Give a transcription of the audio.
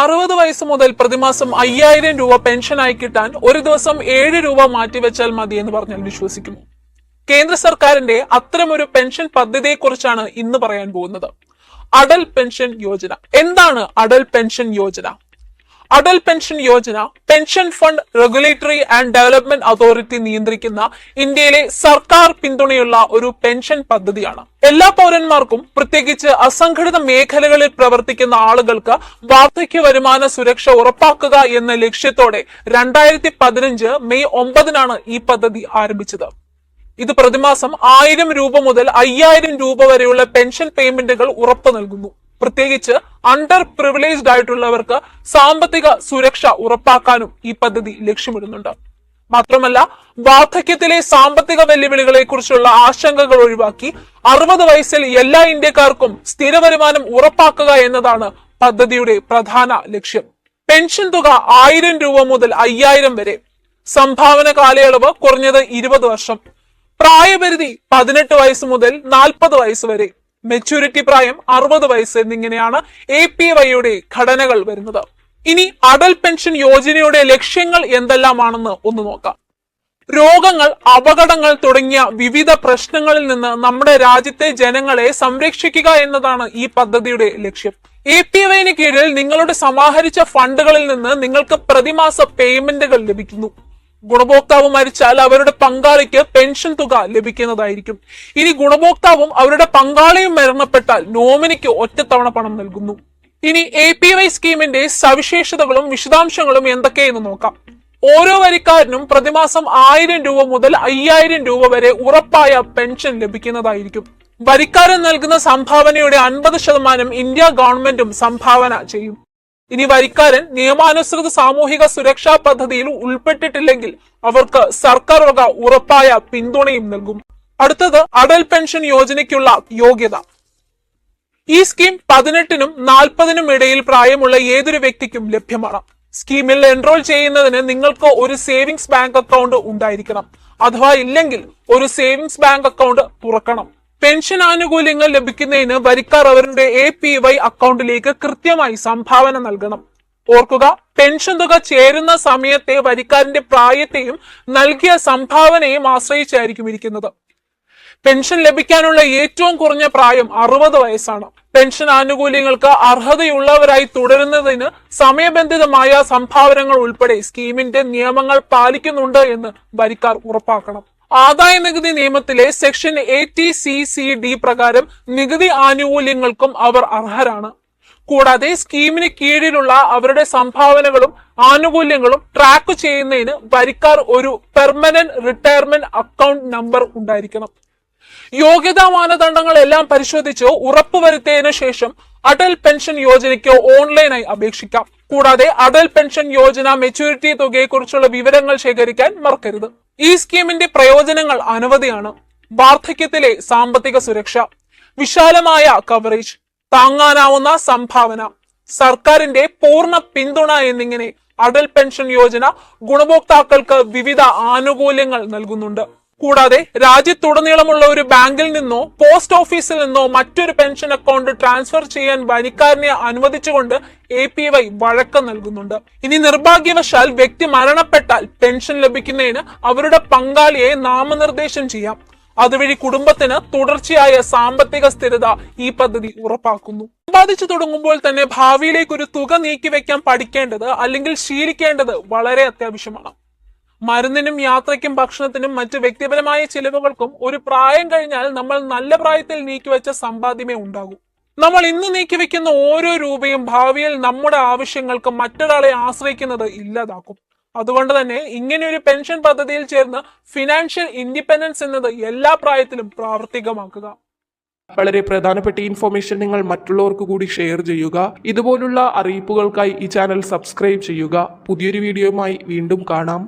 അറുപത് വയസ്സ് മുതൽ പ്രതിമാസം അയ്യായിരം രൂപ പെൻഷനായി കിട്ടാൻ ഒരു ദിവസം ഏഴ് രൂപ മാറ്റിവെച്ചാൽ മതി എന്ന് പറഞ്ഞാൽ വിശ്വസിക്കുന്നു. കേന്ദ്ര സർക്കാരിന്റെ അത്തരമൊരു പെൻഷൻ പദ്ധതിയെക്കുറിച്ചാണ് ഇന്ന് പറയാൻ പോകുന്നത്. അടൽ പെൻഷൻ യോജന. എന്താണ് Atal pension Yojana? Atal pension Yojana pension fund regulatory and development authority നിയന്ത്രിക്കുന്ന ഇന്ത്യയിലെ സർക്കാർ പിന്തുണയുള്ള ഒരു പെൻഷൻ പദ്ധതിയാണ്. എല്ലാ പൗരന്മാർക്കും പ്രത്യേകിച്ച് അസംഘടിത മേഖലകളിൽ പ്രവർത്തിക്കുന്ന ആളുകൾക്ക് വാർദ്ധക്യ വരുമാന സുരക്ഷ ഉറപ്പാക്കുക എന്ന ലക്ഷ്യത്തോടെ രണ്ടായിരത്തി പതിനഞ്ച് മെയ് ഒമ്പതിനാണ് ഈ പദ്ധതി ആരംഭിച്ചത്. ഇത് പ്രതിമാസം ആയിരം രൂപ മുതൽ അയ്യായിരം രൂപ വരെയുള്ള പെൻഷൻ പേയ്മെന്റുകൾ ഉറപ്പു നൽകുന്നു. പ്രത്യേകിച്ച് അണ്ടർ പ്രിവിലേജ്ഡ് ആയിട്ടുള്ളവർക്ക് സാമ്പത്തിക സുരക്ഷ ഉറപ്പാക്കാനും ഈ പദ്ധതി ലക്ഷ്യമിടുന്നുണ്ട്. മാത്രമല്ല വാർദ്ധക്യത്തിലെ സാമ്പത്തിക വെല്ലുവിളികളെ കുറിച്ചുള്ള ആശങ്കകൾ ഒഴിവാക്കി അറുപത് വയസ്സിൽ എല്ലാ ഇന്ത്യക്കാർക്കും സ്ഥിര വരുമാനം ഉറപ്പാക്കുക എന്നതാണ് പദ്ധതിയുടെ പ്രധാന ലക്ഷ്യം. പെൻഷൻ തുക ആയിരം രൂപ മുതൽ അയ്യായിരം വരെ. സംഭാവന കാലയളവ് കുറഞ്ഞത് ഇരുപത് വർഷം. പ്രായപരിധി പതിനെട്ട് വയസ്സ് മുതൽ നാൽപ്പത് വയസ്സ് വരെ. മെച്യൂരിറ്റി പ്രായം അറുപത് വയസ്സ് എന്നിങ്ങനെയാണ് എ പി വൈയുടെ ഘടനകൾ വരുന്നത്. ഇനി അടൽ പെൻഷൻ യോജനയുടെ ലക്ഷ്യങ്ങൾ എന്തെല്ലാമാണെന്ന് ഒന്ന് നോക്കാം. രോഗങ്ങൾ അപകടങ്ങൾ തുടങ്ങിയ വിവിധ പ്രശ്നങ്ങളിൽ നിന്ന് നമ്മുടെ രാജ്യത്തെ ജനങ്ങളെ സംരക്ഷിക്കുക എന്നതാണ് ഈ പദ്ധതിയുടെ ലക്ഷ്യം. എ പി വൈന് കീഴിൽ നിങ്ങളുടെ സമാഹരിച്ച ഫണ്ടുകളിൽ നിന്ന് നിങ്ങൾക്ക് പ്രതിമാസ പേയ്മെന്റുകൾ ലഭിക്കുന്നു. ഗുണഭോക്താവ് മരിച്ചാൽ അവരുടെ പങ്കാളിക്ക് പെൻഷൻ തുക ലഭിക്കുന്നതായിരിക്കും. ഇനി ഗുണഭോക്താവും അവരുടെ പങ്കാളിയും മരണപ്പെട്ടാൽ നോമിനിക്ക് ഒറ്റത്തവണ പണം നൽകുന്നു. ഇനി എ പി വൈ സ്കീമിന്റെ സവിശേഷതകളും വിശദാംശങ്ങളും എന്തൊക്കെയെന്ന് നോക്കാം. ഓരോ വരിക്കാരനും പ്രതിമാസം ആയിരം രൂപ മുതൽ അയ്യായിരം രൂപ വരെ ഉറപ്പായ പെൻഷൻ ലഭിക്കുന്നതായിരിക്കും. വരിക്കാരൻ നൽകുന്ന സംഭാവനയുടെ അൻപത് ശതമാനം ഇന്ത്യ ഗവൺമെന്റും സംഭാവന ചെയ്യും. ഇനി വരിക്കാരൻ നിയമാനുസൃത സാമൂഹിക സുരക്ഷാ പദ്ധതിയിൽ ഉൾപ്പെട്ടിട്ടില്ലെങ്കിൽ അവർക്ക് സർക്കാർ വക ഉറപ്പായ പിന്തുണയും നൽകും. അടുത്തത് അടൽ പെൻഷൻ യോജനയ്ക്കുള്ള യോഗ്യത. ഈ സ്കീം പതിനെട്ടിനും നാൽപ്പതിനും ഇടയിൽ പ്രായമുള്ള ഏതൊരു വ്യക്തിക്കും ലഭ്യമാണ്. സ്കീമിൽ എൻറോൾ ചെയ്യുന്നതിന് നിങ്ങൾക്ക് ഒരു സേവിങ്സ് ബാങ്ക് അക്കൗണ്ട് ഉണ്ടായിരിക്കണം. അഥവാ ഇല്ലെങ്കിൽ ഒരു സേവിങ്സ് ബാങ്ക് അക്കൗണ്ട് തുറക്കണം. പെൻഷൻ ആനുകൂല്യങ്ങൾ ലഭിക്കുന്നതിന് വരിക്കാർ അവരുടെ എ പി വൈ അക്കൗണ്ടിലേക്ക് കൃത്യമായി സംഭാവന നൽകണം. ഓർക്കുക പെൻഷൻ തുക ചേരുന്ന സമയത്തെ വരിക്കാരന്റെ പ്രായത്തെയും നൽകിയ സംഭാവനയും ആശ്രയിച്ചായിരിക്കും ഇരിക്കുന്നത്. പെൻഷൻ ലഭിക്കാനുള്ള ഏറ്റവും കുറഞ്ഞ പ്രായം അറുപത് വയസ്സാണ്. പെൻഷൻ ആനുകൂല്യങ്ങൾക്ക് അർഹതയുള്ളവരായി തുടരുന്നതിന് സമയബന്ധിതമായ സംഭാവനകൾ ഉൾപ്പെടെ സ്കീമിന്റെ നിയമങ്ങൾ പാലിക്കുന്നുണ്ട് എന്ന് വരിക്കാർ ഉറപ്പാക്കണം. ആദായ നികുതി നിയമത്തിലെ section eighty C C D പ്രകാരം നികുതി ആനുകൂല്യങ്ങൾക്കും അവർ അർഹരാണ്. കൂടാതെ സ്കീമിന് കീഴിലുള്ള അവരുടെ സംഭാവനകളും ആനുകൂല്യങ്ങളും ട്രാക്ക് ചെയ്യുന്നതിന് വരിക്കാർ ഒരു പെർമനന്റ് റിട്ടയർമെന്റ് അക്കൗണ്ട് നമ്പർ ഉണ്ടായിരിക്കണം. യോഗ്യതാ മാനദണ്ഡങ്ങൾ എല്ലാം പരിശോധിച്ച് ഉറപ്പുവരുത്തിയതിനു ശേഷം അടൽ പെൻഷൻ യോജനയ്ക്ക് ഓൺലൈനായി അപേക്ഷിക്കാം. കൂടാതെ അടൽ പെൻഷൻ യോജന മെച്യൂരിറ്റി തുകയെക്കുറിച്ചുള്ള വിവരങ്ങൾ ശേഖരിക്കാൻ മറക്കരുത്. ഈ സ്കീമിന്റെ പ്രയോജനങ്ങൾ അനവധിയാണ്. വാർദ്ധക്യത്തിലെ സാമ്പത്തിക സുരക്ഷ വിശാലമായ കവറേജ് താങ്ങാനാവുന്ന സംഭാവന സർക്കാരിന്റെ പൂർണ പിന്തുണ എന്നിങ്ങനെ അടൽ പെൻഷൻ യോജന ഗുണഭോക്താക്കൾക്ക് വിവിധ ആനുകൂല്യങ്ങൾ നൽകുന്നുണ്ട്. കൂടാതെ രാജ്യത്തുടനീളമുള്ള ഒരു ബാങ്കിൽ നിന്നോ പോസ്റ്റ് ഓഫീസിൽ നിന്നോ മറ്റൊരു പെൻഷൻ അക്കൗണ്ട് ട്രാൻസ്ഫർ ചെയ്യാൻ വനിക്കാരനെ അനുവദിച്ചുകൊണ്ട് എ പി വൈ വഴക്കം നൽകുന്നുണ്ട്. ഇനി നിർഭാഗ്യവശാൽ വ്യക്തി മരണപ്പെട്ടാൽ പെൻഷൻ ലഭിക്കുന്നതിന് അവരുടെ പങ്കാളിയെ നാമനിർദ്ദേശം ചെയ്യാം. അതുവഴി കുടുംബത്തിന് തുടർച്ചയായ സാമ്പത്തിക സ്ഥിരത ഈ പദ്ധതി ഉറപ്പാക്കുന്നു. സമ്പാദിച്ചു തുടങ്ങുമ്പോൾ തന്നെ ഭാവിയിലേക്ക് ഒരു തുക നീക്കിവെക്കാൻ പഠിക്കേണ്ടത് അല്ലെങ്കിൽ ശീലിക്കേണ്ടത് വളരെ അത്യാവശ്യമാണ്. മരുന്നിനും യാത്രയ്ക്കും ഭക്ഷണത്തിനും മറ്റ് വ്യക്തിപരമായ ചിലവുകൾക്കും ഒരു പ്രായം കഴിഞ്ഞാൽ നമ്മൾ നല്ല പ്രായത്തിൽ നീക്കിവെച്ച സമ്പാദ്യമേ ഉണ്ടാകൂ. നമ്മൾ ഇന്ന് നീക്കിവെക്കുന്ന ഓരോ രൂപയും ഭാവിയിൽ നമ്മുടെ ആവശ്യങ്ങൾക്ക് മറ്റൊരാളെ ആശ്രയിക്കുന്നത് ഇല്ലാതാക്കും. അതുകൊണ്ട് തന്നെ ഇങ്ങനെ ഒരു പെൻഷൻ പദ്ധതിയിൽ ചേർന്ന് ഫിനാൻഷ്യൽ ഇൻഡിപെൻഡൻസ് എന്നത് എല്ലാ പ്രായത്തിലും പ്രാവർത്തികമാക്കുക. വളരെ പ്രധാനപ്പെട്ട ഇൻഫർമേഷൻ നിങ്ങൾ മറ്റുള്ളവർക്ക് കൂടി ഷെയർ ചെയ്യുക. ഇതുപോലുള്ള അറിയിപ്പുകൾക്കായി ഈ ചാനൽ സബ്സ്ക്രൈബ് ചെയ്യുക. പുതിയൊരു വീഡിയോയുമായി വീണ്ടും കാണാം.